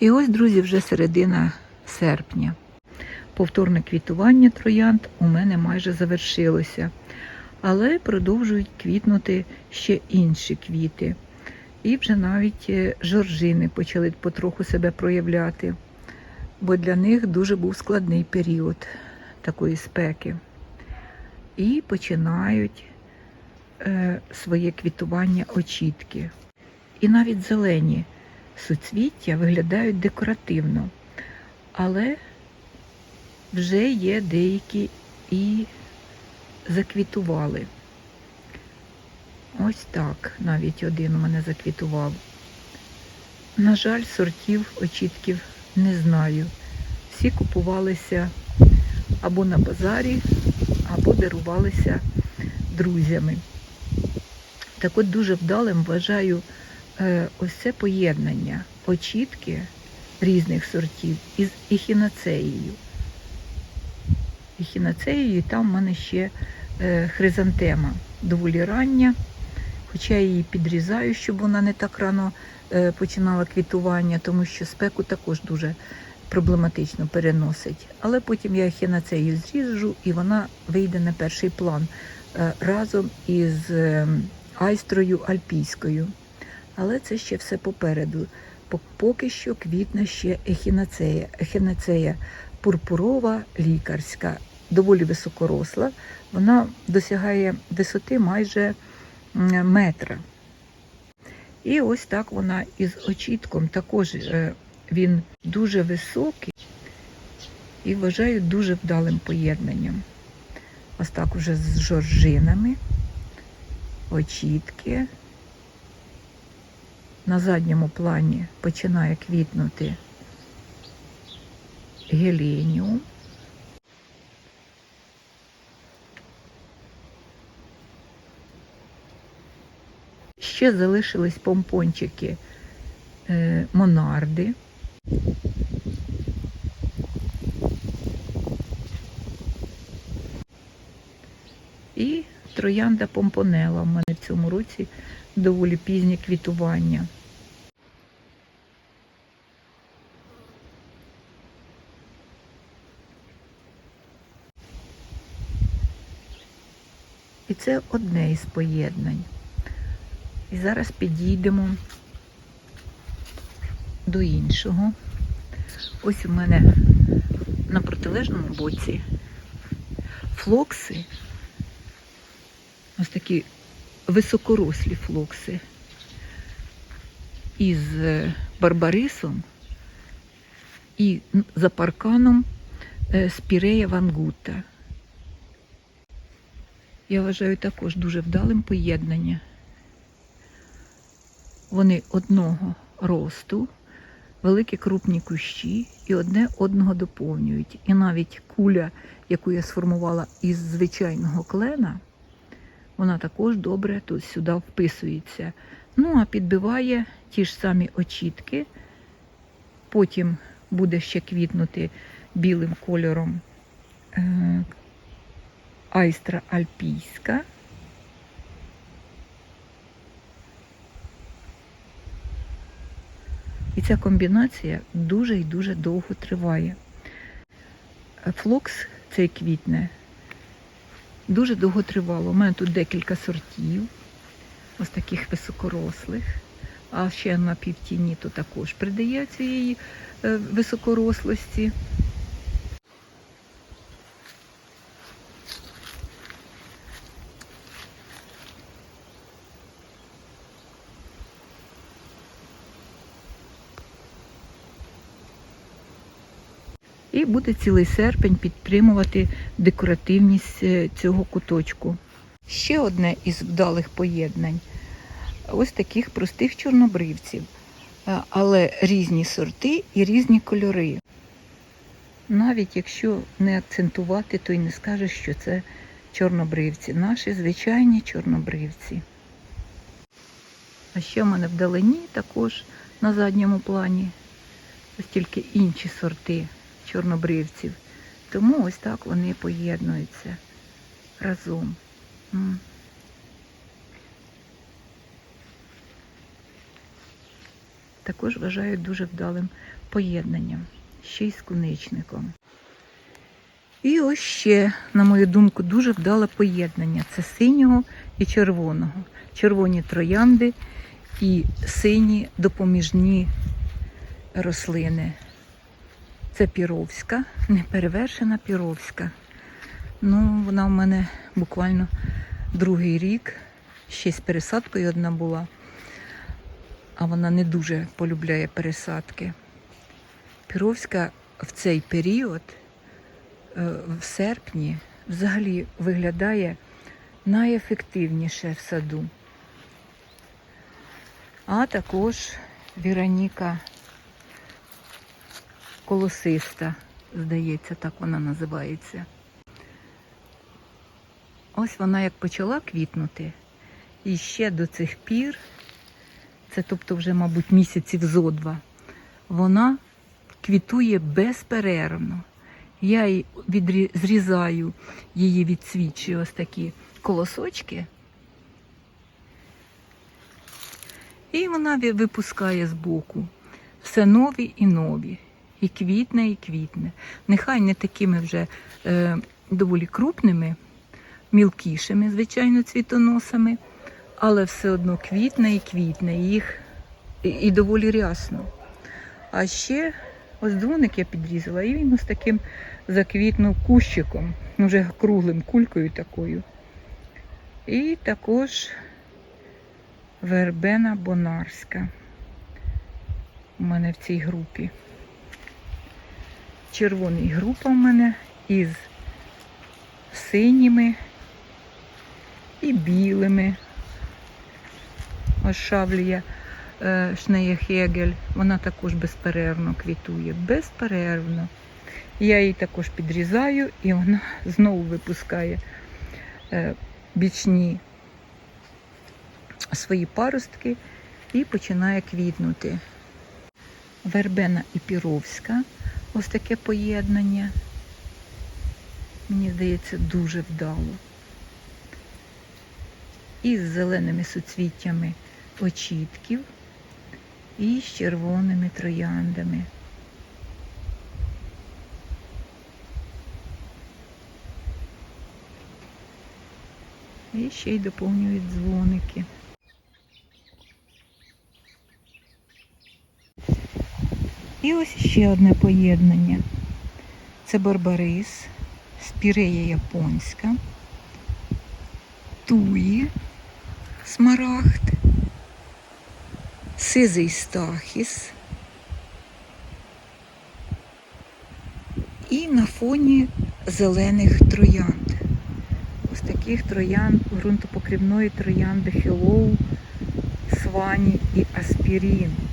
І ось, друзі, вже середина серпня. Повторне квітування троянд у мене майже завершилося, але продовжують квітнути ще інші квіти. І вже навіть е, жоржини почали потроху себе проявляти, бо для них дуже був складний період такої спеки. І починають е, своє квітування очітки. І навіть зелені суцвіття виглядають декоративно, але вже є деякі і заквітували. Ось так, навіть один у мене заквітував. На жаль, сортів очітків не знаю. Всі купувалися або на базарі, або дарувалися друзями. Так от дуже вдалим вважаю ось це поєднання очітки різних сортів із ехінацеєю. Ехінацеєю, і там в мене ще е, хризантема доволі рання, хоча я її підрізаю, щоб вона не так рано е, починала квітування, тому що спеку також дуже проблематично переносить. Але потім я ехінацею зріжу і вона вийде на перший план е, разом із е, айстрою альпійською. Але це ще все попереду. Поки що квітне ще ехінацея. Ехінацея пурпурова лікарська, доволі високоросла. Вона досягає висоти майже метра. І ось так вона із очітком. Також е, він дуже високий і вважаю дуже вдалим поєднанням. Ось так уже з жоржинами, очітки. На задньому плані починає квітнути геленіум. Ще залишились помпончики е, монарди. І троянда помпонела в мене в цьому році доволі пізнє квітування. І це одне із поєднань. І зараз підійдемо до іншого. Ось у мене на протилежному боці флокси. Ось такі високорослі флокси із е, барбарисом і за парканом е, спірея вангута. Я вважаю також дуже вдалим поєднання. Вони одного росту, великі крупні кущі і одне одного доповнюють. І навіть куля, яку я сформувала із звичайного клена, вона також добре тут сюди вписується. Ну, а підбиває ті ж самі очітки. Потім буде ще квітнути білим кольором е, айстра альпійська. І ця комбінація дуже і дуже довго триває. Флокс цей квітне дуже довго тривало. У мене тут декілька сортів, ось таких високорослих. А ще на півтіні то також придає цієї е, високорослості. І буде цілий серпень підтримувати декоративність е, цього куточку. Ще одне із вдалих поєднань ось таких простих чорнобривців, Е, але різні сорти і різні кольори. Навіть якщо не акцентувати, то й не скажеш, що це чорнобривці, наші звичайні чорнобривці. А ще в мене вдалині також на задньому плані ось тільки інші сорти чорнобривців. Тому ось так вони поєднуються разом. Також вважаю дуже вдалим поєднанням, ще й з куничником. І ось ще, на мою думку, дуже вдале поєднання. Це синього і червоного. Червоні троянди і сині допоміжні рослини. Це піровська, неперевершена піровська. Ну, вона в мене буквально другий рік. Ще з пересадкою одна була, а вона не дуже полюбляє пересадки. Піровська в цей період, е, в серпні, взагалі виглядає найефективніше в саду. А також Віроніка колосиста, здається, так вона називається. Ось вона як почала квітнути, і ще до цих пір, це тобто вже, мабуть, місяців зо два, вона квітує безперервно. Я їй відрі... зрізаю її відсвічую ось такі колосочки. І вона випускає збоку все нові і нові. І квітне, і квітне. Нехай не такими вже е, доволі крупними, мілкішими, звичайно, цвітоносами, але все одно квітне і квітне, їх і, і доволі рясно. А ще ось дзвоник я підрізала, і він ось таким заквітнув кущиком, вже круглим кулькою такою. І також вербена бонарська у мене в цій групі. Червоний група в мене із синіми і білими. Ось шавлія е, Шнеєхегель, вона також безперервно квітує. Безперервно. Я її також підрізаю і вона знову випускає е, бічні свої паростки і починає квітнути. Вербена і піровська. Ось таке поєднання. Мені здається, дуже вдало. І з зеленими суцвіттями очітків, і з червоними трояндами. І ще й доповнюють дзвоники. І ось ще одне поєднання. Це барбарис, спірея японська, туї, смарагд, сизий стахіс. І на фоні зелених троянд. Ось таких троянд, ґрунтопокривної троянди Хеллоу, Свані і Аспірін.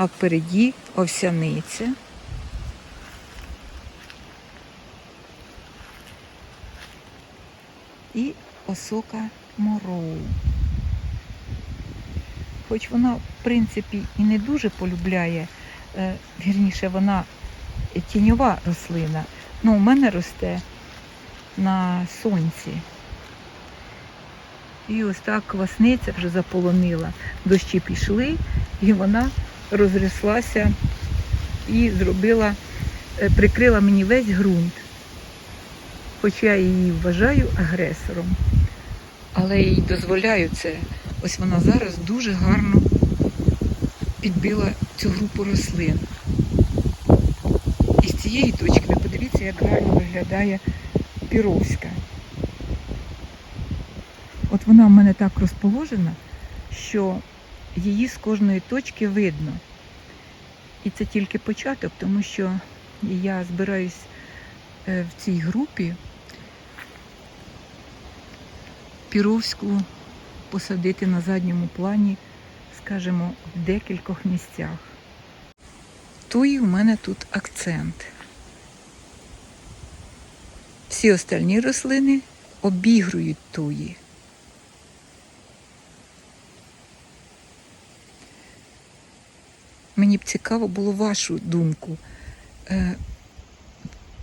А впереді овсяниця. І осока мороу. Хоч вона, в принципі, і не дуже полюбляє, е, вірніше, вона тіньова рослина, ну у мене росте на сонці. І ось так квасниця вже заполонила. Дощі пішли, і вона розріслася і зробила, е, прикрила мені весь ґрунт. Хоч я її вважаю агресором, але їй дозволяю це. Ось вона зараз дуже гарно підбила цю групу рослин. І з цієї точки ви подивіться, як гарно виглядає піровська. От вона в мене так розположена, що її з кожної точки видно. І це тільки початок, тому що я збираюсь е, в цій групі Піровську посадити на задньому плані, скажімо, в декількох місцях. Туї у мене тут акцент. Всі остальні рослини обігрують туї. Мені б цікаво було вашу думку е,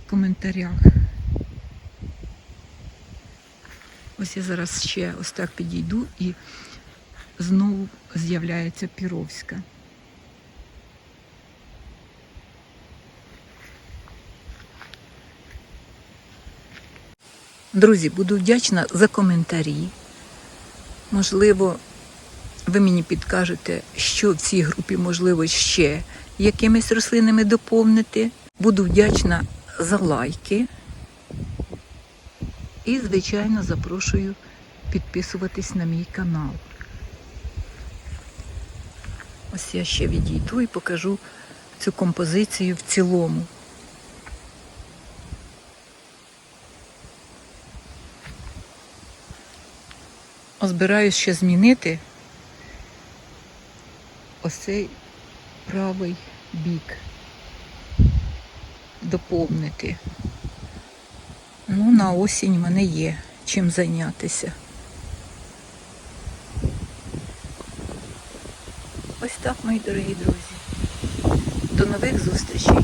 в коментарях. Ось я зараз ще ось так підійду і знову з'являється Піровська. Друзі, буду вдячна за коментарі. Можливо, ви мені підкажете, що в цій групі можливо ще якимись рослинами доповнити. Буду вдячна за лайки. І, звичайно, запрошую підписуватись на мій канал. Ось я ще відійду і покажу цю композицію в цілому. Збираюсь ще змінити ось цей правий бік. Доповнити. Ну, на осінь мене є чим зайнятися. Ось так, мої дорогі друзі. До нових зустрічей.